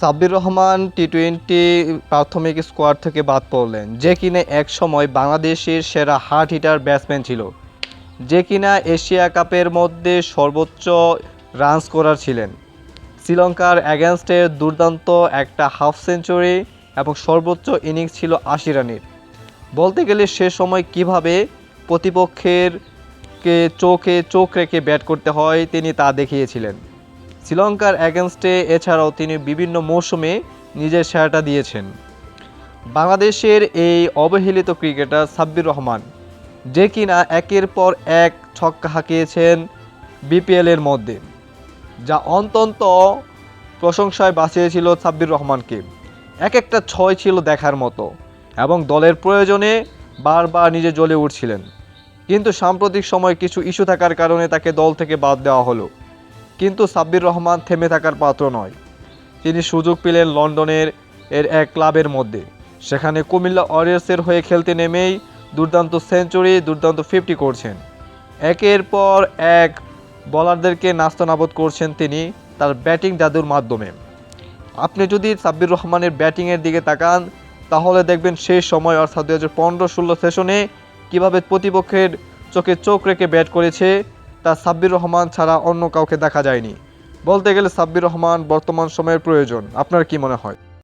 Sabbir Rahman T twenty প্রাথমিক squad থেকে বাদ পড়লেন, যে কিনা এক সময় বাংলাদেশের সেরা হার্ট হিটার ব্যাটসম্যান ছিল, যে কিনা এশিয়া কাপের মধ্যে সর্বোচ্চ রান স্কোরার ছিলেন। শ্রীলঙ্কার অ্যাগেনস্টে দুর্দান্ত একটা হাফ সেঞ্চুরি এবং সর্বোচ্চ ইনিংস ছিল আশি রানের। বলতে গেলে সে সময় কীভাবে প্রতিপক্ষের কে চোখে চোখ রেখে ব্যাট করতে হয় তিনি তা দেখিয়েছিলেন। শ্রীলঙ্কার অ্যাগেনস্টে এছাড়াও তিনি বিভিন্ন মৌসুমে নিজের সেরাটা দিয়েছেন। বাংলাদেশের এই অবহেলিত ক্রিকেটার সাব্বির রহমান, যে কিনা একের পর এক ছক্কা হাঁকিয়েছেন বিপিএলের মধ্যে, যা অন্তন্ত প্রশংসায় বাঁচিয়েছিল সাব্বির রহমানকে। এক একটা ছয় ছিল দেখার মতো এবং দলের প্রয়োজনে বারবার নিজে জ্বলে উঠছিলেন। কিন্তু সাম্প্রতিক সময় কিছু ইস্যু থাকার কারণে তাকে দল থেকে বাদ দেওয়া হলো। কিন্তু সাব্বির রহমান থেমে থাকার পাত্র নয়। তিনি সুযোগ পেলেন লন্ডনের এর এক ক্লাবের মধ্যে। সেখানে কুমিল্লা ওয়ারিয়ার্সের হয়ে খেলতে নেমেই দুর্দান্ত সেঞ্চুরি, দুর্দান্ত ফিফটি করছেন। একের পর এক বলারদেরকে নাস্তানাবদ করছেন তিনি তার ব্যাটিং জাদুর মাধ্যমে। আপনি যদি সাব্বির রহমানের ব্যাটিংয়ের দিকে তাকান, তাহলে দেখবেন সেই সময়, অর্থাৎ দু হাজার পনেরো ষোলো সেশনে কীভাবে প্রতিপক্ষের চোখে চোখ রেখে ব্যাট করেছে তা সাব্বির রহমান ছাড়া অন্য কাউকে দেখা যায়নি। বলতে গেলে সাব্বির রহমান বর্তমান সময়ের প্রয়োজন। আপনার কি মনে হয়?